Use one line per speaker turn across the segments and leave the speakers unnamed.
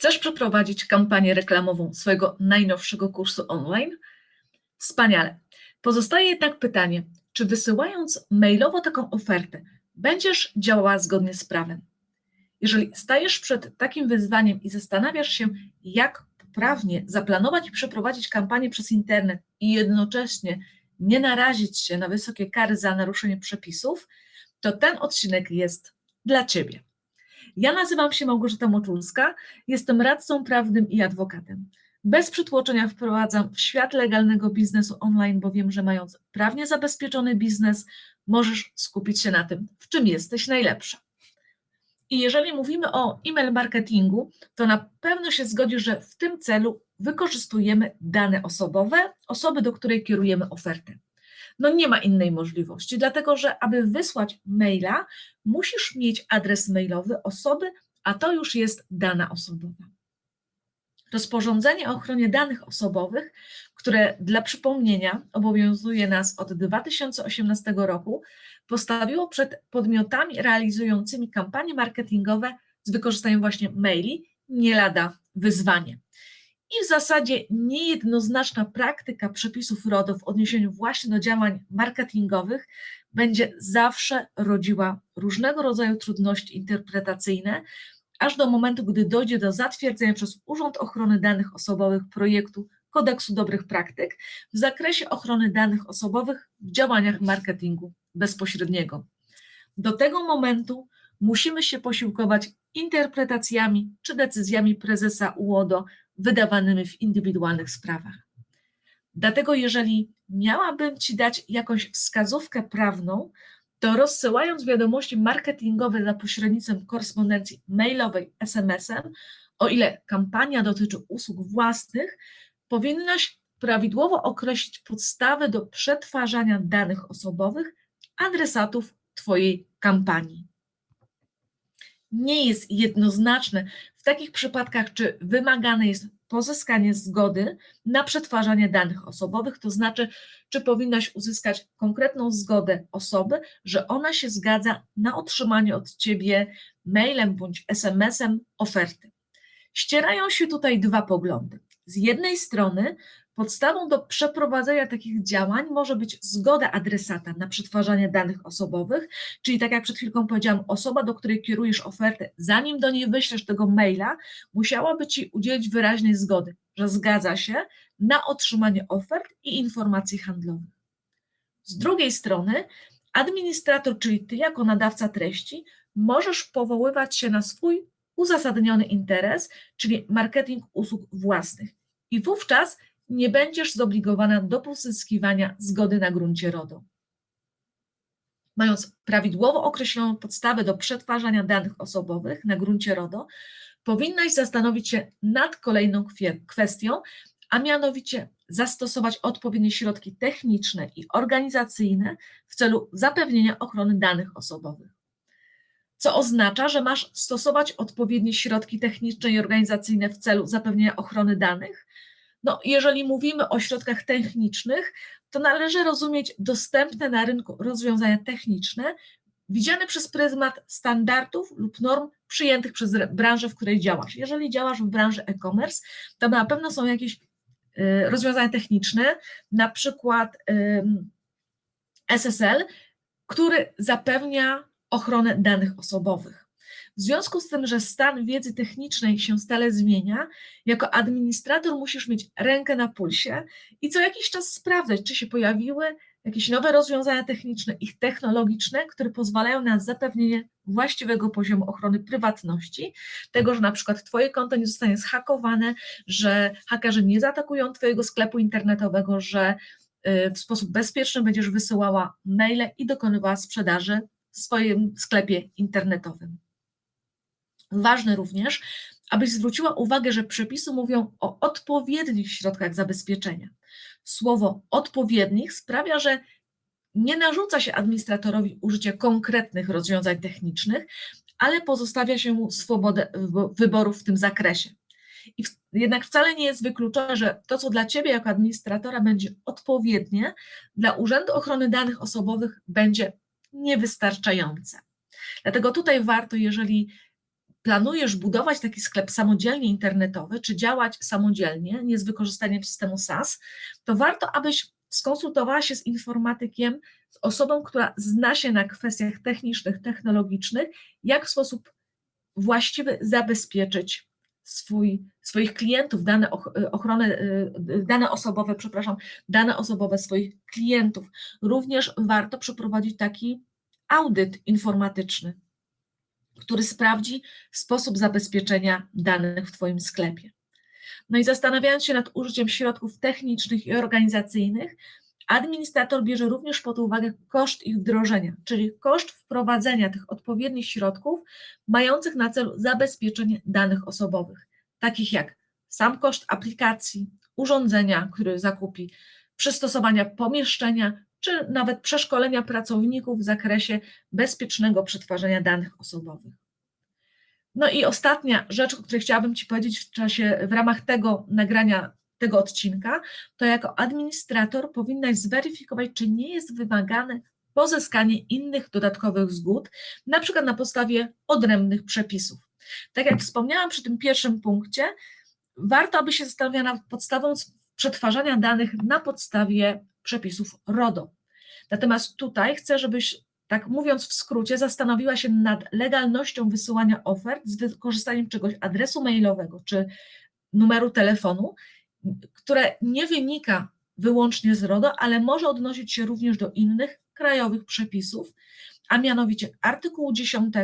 Chcesz przeprowadzić kampanię reklamową swojego najnowszego kursu online? Wspaniale. Pozostaje jednak pytanie, czy wysyłając mailowo taką ofertę, będziesz działała zgodnie z prawem? Jeżeli stajesz przed takim wyzwaniem i zastanawiasz się, jak poprawnie zaplanować i przeprowadzić kampanię przez internet i jednocześnie nie narazić się na wysokie kary za naruszenie przepisów, to ten odcinek jest dla Ciebie. Ja nazywam się Małgorzata Moczulska, jestem radcą prawnym i adwokatem. Bez przytłoczenia wprowadzam w świat legalnego biznesu online, bo wiem, że mając prawnie zabezpieczony biznes, możesz skupić się na tym, w czym jesteś najlepsza. I jeżeli mówimy o e-mail marketingu, to na pewno się zgodzisz, że w tym celu wykorzystujemy dane osobowe osoby, do której kierujemy ofertę. No nie ma innej możliwości, dlatego że aby wysłać maila, musisz mieć adres mailowy osoby, a to już jest dana osobowa. Rozporządzenie o ochronie danych osobowych, które dla przypomnienia obowiązuje nas od 2018 roku, postawiło przed podmiotami realizującymi kampanie marketingowe z wykorzystaniem właśnie maili nie lada wyzwanie. I w zasadzie niejednoznaczna praktyka przepisów RODO w odniesieniu właśnie do działań marketingowych będzie zawsze rodziła różnego rodzaju trudności interpretacyjne, aż do momentu, gdy dojdzie do zatwierdzenia przez Urząd Ochrony Danych Osobowych projektu Kodeksu Dobrych Praktyk w zakresie ochrony danych osobowych w działaniach marketingu bezpośredniego. Do tego momentu musimy się posiłkować interpretacjami czy decyzjami prezesa UODO wydawanymi w indywidualnych sprawach. Dlatego, jeżeli miałabym Ci dać jakąś wskazówkę prawną, to rozsyłając wiadomości marketingowe za pośrednictwem korespondencji mailowej SMS-em, o ile kampania dotyczy usług własnych, powinnaś prawidłowo określić podstawę do przetwarzania danych osobowych adresatów Twojej kampanii. Nie jest jednoznaczne w takich przypadkach, czy wymagane jest pozyskanie zgody na przetwarzanie danych osobowych, to znaczy, czy powinnaś uzyskać konkretną zgodę osoby, że ona się zgadza na otrzymanie od ciebie mailem bądź SMS-em oferty. Ścierają się tutaj dwa poglądy. Z jednej strony Podstawą do przeprowadzenia takich działań może być zgoda adresata na przetwarzanie danych osobowych, czyli tak jak przed chwilką powiedziałam, osoba, do której kierujesz ofertę, zanim do niej wyślesz tego maila, musiałaby ci udzielić wyraźnej zgody, że zgadza się na otrzymanie ofert i informacji handlowych. Z drugiej strony, administrator, czyli ty jako nadawca treści, możesz powoływać się na swój uzasadniony interes, czyli marketing usług własnych. I wówczas nie będziesz zobligowana do pozyskiwania zgody na gruncie RODO. Mając prawidłowo określoną podstawę do przetwarzania danych osobowych na gruncie RODO, powinnaś zastanowić się nad kolejną kwestią, a mianowicie zastosować odpowiednie środki techniczne i organizacyjne w celu zapewnienia ochrony danych osobowych. Co oznacza, że masz stosować odpowiednie środki techniczne i organizacyjne w celu zapewnienia ochrony danych, no, jeżeli mówimy o środkach technicznych, to należy rozumieć dostępne na rynku rozwiązania techniczne, widziane przez pryzmat standardów lub norm przyjętych przez branżę, w której działasz. Jeżeli działasz w branży e-commerce, to na pewno są jakieś y, rozwiązania techniczne, na przykład SSL, który zapewnia ochronę danych osobowych. W związku z tym, że stan wiedzy technicznej się stale zmienia, jako administrator musisz mieć rękę na pulsie i co jakiś czas sprawdzać, czy się pojawiły jakieś nowe rozwiązania techniczne i technologiczne, które pozwalają na zapewnienie właściwego poziomu ochrony prywatności, tego, że na przykład Twoje konto nie zostanie zhakowane, że hakerzy nie zaatakują Twojego sklepu internetowego, że y, w sposób bezpieczny będziesz wysyłała maile i dokonywała sprzedaży w swoim sklepie internetowym. Ważne również, abyś zwróciła uwagę, że przepisy mówią o odpowiednich środkach zabezpieczenia. Słowo odpowiednich sprawia, że nie narzuca się administratorowi użycia konkretnych rozwiązań technicznych, ale pozostawia się mu swobodę wyboru w tym zakresie. I jednak wcale nie jest wykluczone, że to, co dla Ciebie jako administratora będzie odpowiednie, dla Urzędu Ochrony Danych Osobowych będzie niewystarczające. Dlatego tutaj warto, jeżeli planujesz budować taki sklep samodzielnie internetowy, czy działać samodzielnie, nie z wykorzystaniem systemu SaaS, to warto, abyś skonsultowała się z informatykiem, z osobą, która zna się na kwestiach technicznych, technologicznych, jak w sposób właściwy zabezpieczyć swój, swoich klientów, dane ochrony, dane osobowe, przepraszam, dane osobowe swoich klientów. Również warto przeprowadzić taki audyt informatyczny, który sprawdzi sposób zabezpieczenia danych w Twoim sklepie. No i zastanawiając się nad użyciem środków technicznych i organizacyjnych, administrator bierze również pod uwagę koszt ich wdrożenia, czyli koszt wprowadzenia tych odpowiednich środków mających na celu zabezpieczenie danych osobowych, takich jak sam koszt aplikacji, urządzenia, który zakupi, przystosowania pomieszczenia, czy nawet przeszkolenia pracowników w zakresie bezpiecznego przetwarzania danych osobowych. No i ostatnia rzecz, o której chciałabym Ci powiedzieć w czasie, w ramach tego nagrania tego odcinka, to jako administrator powinnaś zweryfikować, czy nie jest wymagane pozyskanie innych dodatkowych zgód, na przykład na podstawie odrębnych przepisów. Tak jak wspomniałam przy tym pierwszym punkcie, warto, aby się zastanawiała nad podstawą przetwarzania danych na podstawie przepisów RODO. Natomiast tutaj chcę, żebyś, tak mówiąc w skrócie, zastanowiła się nad legalnością wysyłania ofert z wykorzystaniem czegoś adresu mailowego czy numeru telefonu, które nie wynika wyłącznie z RODO, ale może odnosić się również do innych krajowych przepisów, a mianowicie artykułu 10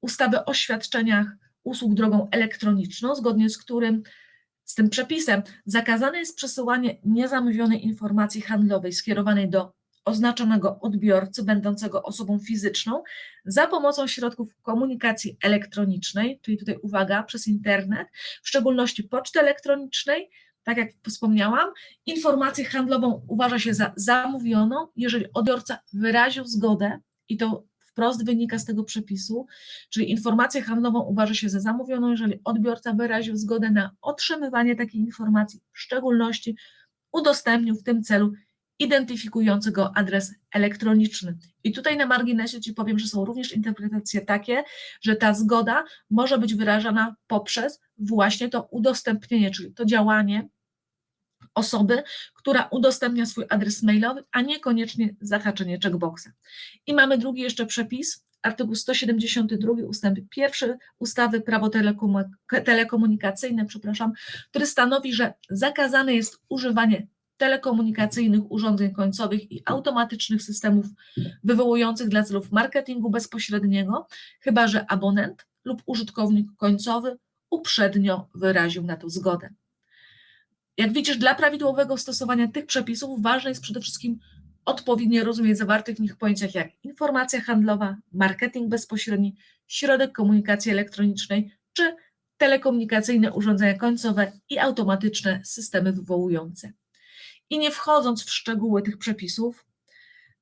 ustawy o świadczeniach usług drogą elektroniczną, zgodnie z którym z tym przepisem zakazane jest przesyłanie niezamówionej informacji handlowej skierowanej do oznaczonego odbiorcy będącego osobą fizyczną za pomocą środków komunikacji elektronicznej, czyli tutaj uwaga, przez internet, w szczególności poczty elektronicznej, tak jak wspomniałam, informację handlową uważa się za zamówioną, jeżeli odbiorca wyraził zgodę i to wprost wynika z tego przepisu, czyli informację handlową uważa się za zamówioną, jeżeli odbiorca wyraził zgodę na otrzymywanie takiej informacji, w szczególności udostępnił w tym celu identyfikujący go adres elektroniczny. I tutaj na marginesie Ci powiem, że są również interpretacje takie, że ta zgoda może być wyrażana poprzez właśnie to udostępnienie, czyli to działanie osoby, która udostępnia swój adres mailowy, a niekoniecznie zahaczenie checkboxa. I mamy drugi jeszcze przepis, artykuł 172 ustęp 1 ustawy prawo telekomunikacyjne, przepraszam, który stanowi, że zakazane jest używanie telekomunikacyjnych urządzeń końcowych i automatycznych systemów wywołujących dla celów marketingu bezpośredniego, chyba że abonent lub użytkownik końcowy uprzednio wyraził na to zgodę. Jak widzisz, dla prawidłowego stosowania tych przepisów ważne jest przede wszystkim odpowiednie rozumienie zawartych w nich pojęciach jak informacja handlowa, marketing bezpośredni, środek komunikacji elektronicznej czy telekomunikacyjne urządzenia końcowe i automatyczne systemy wywołujące. I nie wchodząc w szczegóły tych przepisów,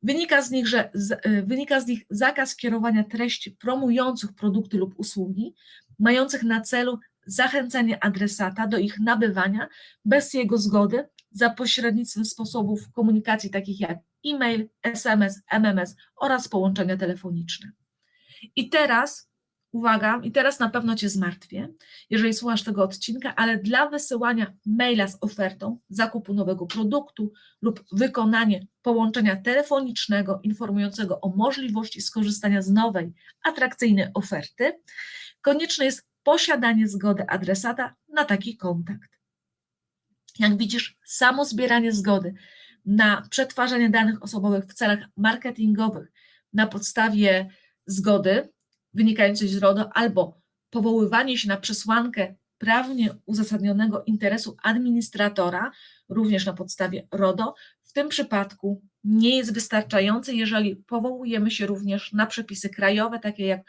wynika z nich, że z, wynika z nich zakaz kierowania treści promujących produkty lub usługi, mających na celu zachęcanie adresata do ich nabywania bez jego zgody za pośrednictwem sposobów komunikacji takich jak e-mail, SMS, MMS oraz połączenia telefoniczne. I teraz, uwaga, i teraz na pewno Cię zmartwię, jeżeli słuchasz tego odcinka, ale dla wysyłania maila z ofertą zakupu nowego produktu lub wykonanie połączenia telefonicznego informującego o możliwości skorzystania z nowej, atrakcyjnej oferty, konieczne jest posiadanie zgody adresata na taki kontakt. Jak widzisz, samo zbieranie zgody na przetwarzanie danych osobowych w celach marketingowych na podstawie zgody wynikającej z RODO albo powoływanie się na przesłankę prawnie uzasadnionego interesu administratora, również na podstawie RODO, w tym przypadku nie jest wystarczające, jeżeli powołujemy się również na przepisy krajowe, takie jak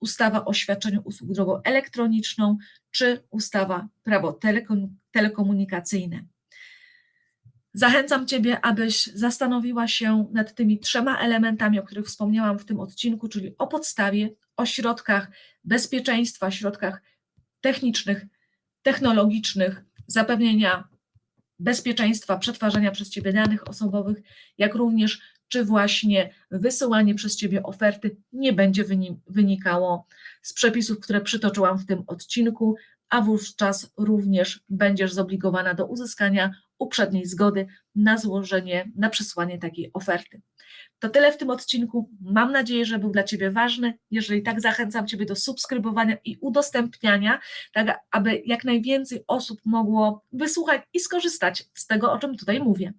ustawa o świadczeniu usług drogą elektroniczną czy ustawa prawo telekomunikacyjne. Zachęcam Ciebie, abyś zastanowiła się nad tymi trzema elementami, o których wspomniałam w tym odcinku, czyli o podstawie, o środkach bezpieczeństwa, środkach technicznych, technologicznych, zapewnienia bezpieczeństwa przetwarzania przez Ciebie danych osobowych, jak również czy właśnie wysyłanie przez Ciebie oferty nie będzie wyni- wynikało z przepisów, które przytoczyłam w tym odcinku, a wówczas również będziesz zobligowana do uzyskania uprzedniej zgody na złożenie, na przesłanie takiej oferty. To tyle w tym odcinku. Mam nadzieję, że był dla Ciebie ważny. Jeżeli tak, zachęcam Ciebie do subskrybowania i udostępniania, tak aby jak najwięcej osób mogło wysłuchać i skorzystać z tego, o czym tutaj mówię.